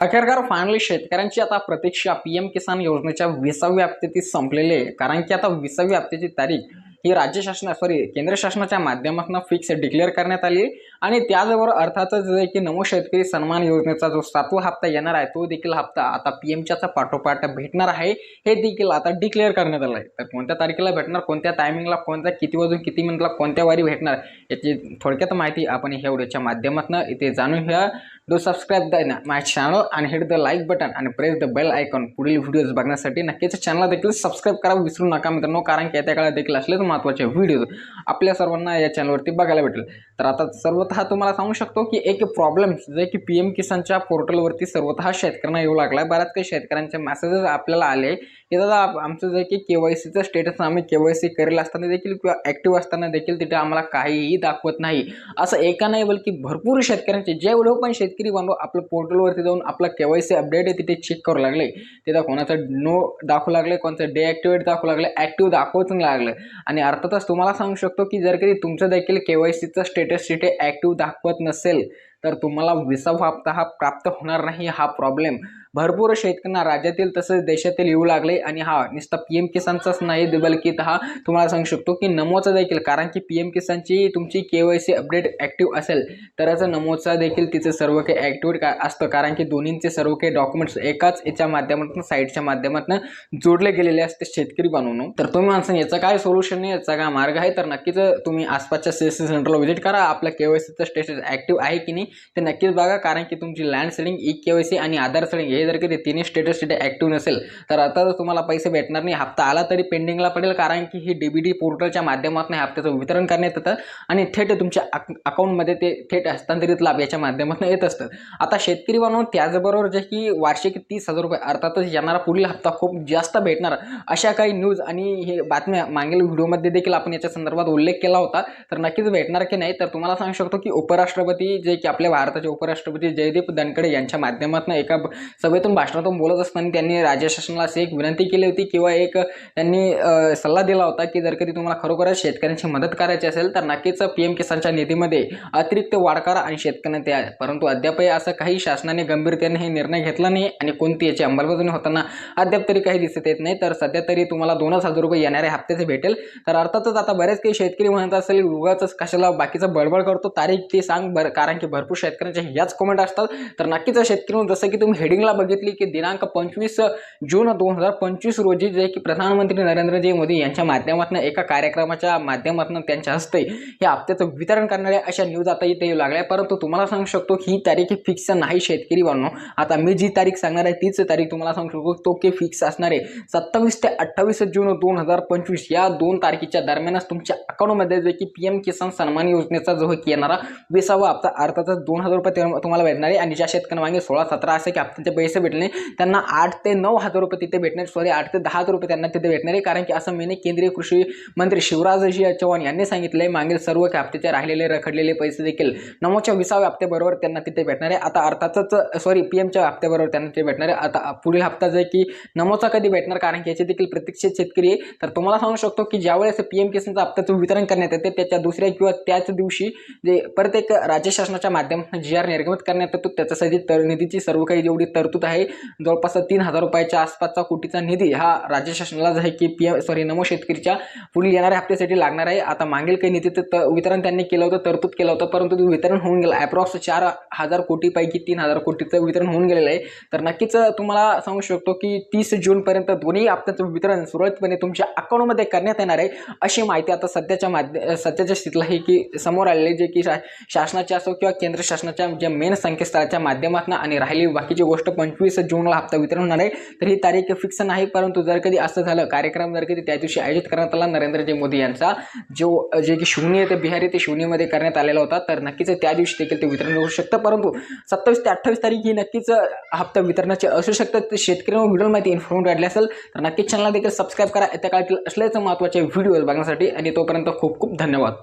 अखेरकार finally शेतकऱ्यांची आता प्रतीक्षा P M किसान योजनेच्या विसाव्या हप्त्याची संपलेली आहे. कारण की आता विसाव्या हप्त्याची तारीख ही राज्य शासना सॉरी केंद्र शासनाच्या माध्यमातून फिक्स डिक्लेअर करण्यात आली आहे. आणि त्याचबरोबर अर्थातच जे की नमो शेतकरी सन्मान योजनेचा जो सातवा हप्ता येणार आहे तो देखील हप्ता आता पी एमच्याचा पाठोपाठ भेटणार आहे. हे देखील आता डिक्लेअर करण्यात आलं आहे. तर कोणत्या तारखेला भेटणार कोणत्या टायमिंगला कोणत्या किती वाजून किती मिनिटला कोणत्या वारी भेटणार याची थोडक्यात माहिती आपण ह्या व्हिडिओच्या माध्यमातून इथे जाणून घ्या do subscribe the my channel आणि हिट द लाईक बटन आणि प्रेस द बेल आयकॉन पुढील व्हिडिओज बघण्यासाठी नक्कीच चॅनलला देखील सबस्क्राईब करा विसरू नका मित्रांनो कारण की येत्या काळात देखील असलेच महत्त्वाचे व्हिडिओज आपल्या सर्वांना या चॅनलवरती बघायला भेटेल. तर आता सर्वतः तुम्हाला सांगू शकतो की एक प्रॉब्लेम जे की पी एम किसानच्या पोर्टलवरती सर्वतः शेतकऱ्यांना येऊ लागला बऱ्याच काही शेतकऱ्यांचे मेसेजेस आपल्याला आले. की दादा आमचं जे की के वाय सीचं स्टेटस आम्ही के वाय सी करेल असताना देखील किंवा ॲक्टिव्ह असताना देखील तिथे आम्हाला काहीही दाखवत नाही. असं एका नाही बल्कि भरपूर शेतकऱ्यांचे जे पण शेतकरी बांधव आपलं पोर्टलवरती जाऊन आपलं के वाय सी अपडेट आहे तिथे चेक करू लागले. तिथं कोणाचं नो दाखवू लागले कोणाचं डेॲक्टिवेट दाखवू लागले ॲक्टिव्ह दाखवत लागलं. आणि अर्थातच तुम्हाला सांगू शकतो की जर कधी तुमचं देखील के वाय सीचं स्टेटस तिथे ॲक्टिव्ह दाखवत नसेल तर तुम्हाला विसावा हप्ता हा प्राप्त होणार नाही हा प्रॉब्लेम भरपूर शेतकऱ्यांना राज्यातील तसेच देशातील येऊ लागले आणि हा नुसता पी एम किसानचाच नाही बल्कि हा. तुम्हाला सांगू शकतो की नमोचा देखील कारण की पी एम किसानची तुमची K Y C update active असेल तरच नमोचा देखील तिचं सर्व काही ॲक्टिव्ह का असतं. कारण की दोन्हींचे सर्व काही डॉक्युमेंट्स एकाच याच्या माध्यमातून साईटच्या माध्यमातून जोडले गेलेले असते शेतकरी बनवून तर तुम्ही माणसं याचं काय सोल्युशन आहे याचा काय मार्ग आहे? तर नक्कीच तुम्ही आसपासच्या सी एस सी सेंटरला व्हिजिट करा. आपल्या के वाय सीचं स्टेटस ॲक्टिव्ह आहे की नाही? ते नक्कीच बघा कारण की तुमची लँड सेलिंग ई के आणि आधार सेलिंग हे जर कधी तिन्ही स्टेटस तिथे ॲक्टिव्ह नसेल तर आता तुम्हाला पैसे भेटणार नाही हप्ता आला तरी पेंडिंगला पडेल कारण की ही डी बी डी पोर्टलच्या माध्यमातून हप्त्याचं वितरण करण्यात येतं आणि थेट तुमच्या अक अकाउंटमध्ये ते थेट हस्तांतरित लाभ याच्या माध्यमातून येत असतं. आता शेतकरी बनवून त्याचबरोबर जे की वार्षिक तीस हजार रुपये अर्थातच येणारा पुढील हप्ता खूप जास्त भेटणार. अशा काही न्यूज आणि हे बातम्या मागील व्हिडिओमध्ये देखील आपण याच्या संदर्भात उल्लेख केला होता. तर नक्कीच भेटणार की नाही तर तुम्हाला सांगू शकतो की उपराष्ट्रपती जे की आपल्या भारताचे उपराष्ट्रपती जयदीप धनखडे यांच्या माध्यमातून एका सभेतून भाषणातून बोलत असताना त्यांनी राज्य शासनाला अशी एक विनंती केली होती किंवा एक त्यांनी सल्ला दिला होता की जर कधी तुम्हाला खरोखरच शेतकऱ्यांची मदत करायची असेल तर नक्कीच पी एम किसानच्या निधीमध्ये अतिरिक्त वाढ करा आणि शेतकऱ्यांना द्या. परंतु अद्यापही असं काही शासनाने गंभीरतेने हे निर्णय घेतला नाही आणि कोणती याची अंमलबजावणी होताना अद्याप तरी काही दिसत येत नाही. तर सध्या तरी तुम्हाला दोनच हजार रुपये येणाऱ्या हप्त्याचे भेटेल. तर अर्थातच आता बरेच काही शेतकरी म्हणत असेल उगाच कशाला बाकीचं बडबड करतो तारीख ते सांग बरं कारण की भरपूर शेतकऱ्यांच्या ह्याच कमेंट असतात. तर नक्कीच शेतकरी जसं की तुम्ही हेडिंगला बघितली की दिनांक पंचवीस जून दोन हजार पंचवीस रोजी जे की प्रधानमंत्री नरेंद्रजी मोदी यांच्या माध्यमातून एका कार्यक्रमाच्या माध्यमातून त्यांच्या हस्ते हे हप्त्याचं वितरण करणाऱ्या अशा न्यूज आता इथे येऊ लागल्या. परंतु तुम्हाला सांगू शकतो ही तारीख फिक्स नाही शेतकरी बांधव आता मी जी तारीख सांगणार आहे तीच तारीख तुम्हाला सांगू शकतो तो की फिक्स असणार आहे. सत्तावीस ते अठ्ठावीस जून दोन हजार पंचवीस या दोन तारखेच्या दरम्यानच तुमच्या अकाउंटमध्ये जे की पी एम किसान सन्मान योजनेचा जो की येणारा विसावा हप्ता अर्थातच दोन हजार रुपये तुम्हाला भेटणार आहे. आणि ज्या शेतकऱ्यांना मागे सोळा सतरा असे की हप्त्याचे पैसे भेटले त्यांना आठ ते नऊ हजार रुपये तिथे भेटणार सॉरी आठ ते दहा हजार रुपये त्यांना तिथे भेटणार आहे. कारण की असं मी केंद्रीय कृषी मंत्री शिवराजजी चव्हाण यांनी सांगितलं आहे मागील सर्व काही हप्त्याचे राहिलेले रखडलेले पैसे देखील नमोच्या विसाव्या हप्त्याबरोबर त्यांना तिथे भेटणार आहे. आता अर्थातच सॉरी पी एमच्या हप्त्याबरोबर त्यांना ते भेटणार आहे. आता पुढील हप्ता जे की नमोचा कधी भेटणार कारण की याचे देखील प्रतीक्षित शेतकरी आहे. तर तुम्हाला सांगू शकतो की ज्यावेळेस पी एम किसानचा हप्त्याचं वितरण करण्यात येते त्याच्या दुसऱ्या किंवा त्याच दिवशी जे परत एक राज्य शासनाच्या माध्यमातून जी आर निर्गमित करण्यात येतो त्याच्यासाठी तर निधीची सर्व काही जेवढी तरतूद आहे जवळपास तीन हजार रुपयाच्या आसपासचा कोटीचा निधी हा राज्य शासनाला आहे की पी एम सॉरी नमो शेतकरीच्या पुढील येणाऱ्या हप्त्यासाठी लागणार आहे. आता मागील काही निधी तर वितरण त्यांनी केलं होतं तरतूद केलं होतं परंतु वितरण होऊन गेलं. अप्रॉक्स चार हजार कोटीपैकी तीन हजार कोटीचं वितरण होऊन गेलेलं आहे. तर नक्कीच तुम्हाला सांगू शकतो की तीस जूनपर्यंत दोन्ही हप्त्याचं वितरण सुरळीतपणे तुमच्या अकाउंटमध्ये करण्यात येणार आहे अशी माहिती आता सध्याच्या माध्य सध्याच्या स्थितीला हे की समोर आलेली जे की शा शासनाच्या असो किंवा केंद्र शासनाच्या ज्या मेन संकेतस्थळाच्या माध्यमातून आणि राहिली बाकीची गोष्ट पंचवीस जूनला हप्ता वितरण होणार आहे तर ही तारीख फिक्स नाही परंतु जर कधी असं झालं कार्यक्रम जर कधी त्या दिवशी आयोजित करण्यात आला नरेंद्रजी मोदी यांचा जो जे की शून्य ते बिहारी ते शून्यमध्ये करण्यात आलेला होता तर नक्कीच त्या दिवशी देखील ते वितरण होऊ शकतं परंतु सत्तावीस ते अठ्ठावीस तारीख ही नक्कीच हप्ता वितरणाचे असू शकतात ते शेतकऱ्यांना व्हिडिओ माहिती इन्फॉर्म वाटली असेल तर नक्कीच चॅनल देखील सबस्क्राईब करा. त्या काळातील असल्याचं महत्त्वाचे व्हिडिओ बघण्यासाठी आणि तोपर्यंत खूप खूप धन्यवाद.